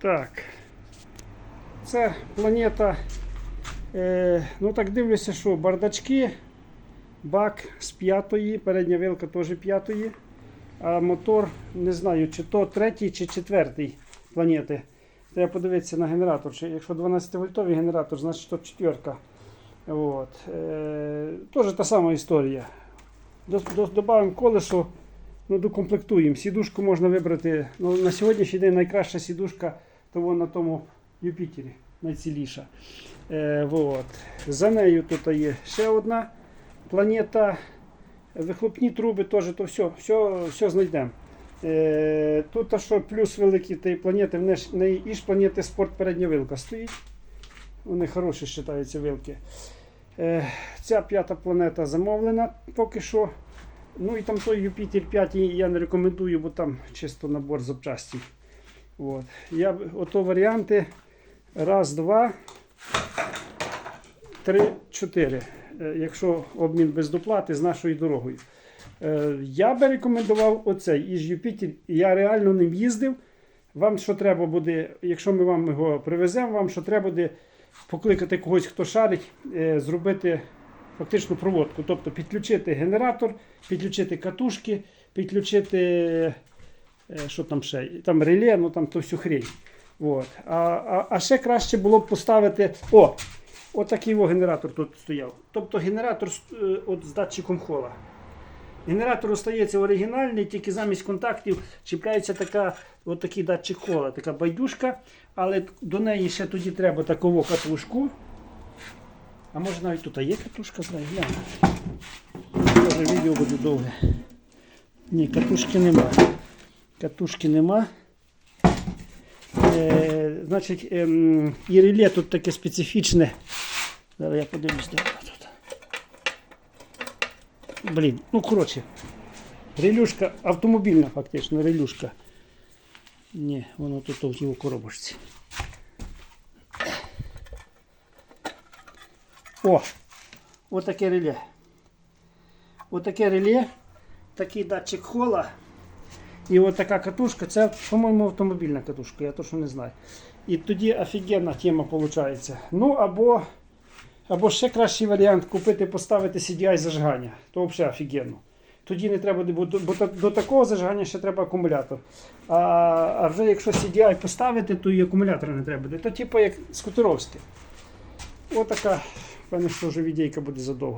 Так. Це планета. Е, ну так дивлюся, що бардачки, бак з п'ятої, передня вилка теж п'ятої. А мотор, не знаю, чи то третій, чи четвертий планети. Треба подивитися на генератор. Якщо 12 вольтовий генератор, значить то четверка. От. Е, теж та сама історія. Добавимо колесо, ну, докомплектуємо. Сідушку можна вибрати. Ну, на сьогоднішній день найкраща сідушка того на тому Юпітері, найціліша. Е, вот. За нею тут є ще одна планета. Вихлопні труби теж, то все, все, все знайдемо. Е, тут що плюс великий тієї планети, в неї і ж планети спорт передня вилка стоїть. Вони хороші вважаються вилки. Е, ця п'ята планета замовлена поки що. Ну і там той Юпітер 5 я не рекомендую, бо там чисто набор запчастей. От. Я, ото варіанти. Раз, два, три, чотири. Е, Якщо обмін без доплати з нашою дорогою. Е, Я би рекомендував оцей із Юпітер. Я реально ним їздив. Вам що треба буде, якщо ми вам його привеземо, вам що треба буде покликати когось, хто шарить, е, зробити фактичну проводку. Тобто підключити генератор, підключити катушки, підключити що там ще, там реле, ну там то всю хрень. От. А, а, а ще краще було б поставити. О! Отакий його генератор тут стояв. Тобто генератор е, от, з датчиком хола. Генератор остається оригінальний, тільки замість контактів чіпляється така, от такий датчик хола, така байдужка, але до неї ще тоді треба такову катушку. А може навіть тут є катушка, знаю, гляну. Відео буде довге. Ні, катушки нема. Катушки нема. Е, значить, ем, і реле тут таке специфічне. Зараз я подивлюсь, де воно тут. Блін, ну коротше. Релюшка автомобільна, фактично, релюшка. Ні, воно тут в коробочці. О! Отаке реле. Отаке реле, такий датчик хола. І от така катушка, це, по-моєму, автомобільна катушка, я точно не знаю. І тоді офігенна тема виходить. Ну або, або ще кращий варіант купити, поставити CDI зажигання. То взагалі офігенно. Тоді не треба, бо, до- бо до такого зажигання ще треба акумулятор. А, а вже якщо CDI поставити, то і акумулятора не треба буде. То типу як скутеровське. Отака, певно, що вже відейка буде задовго.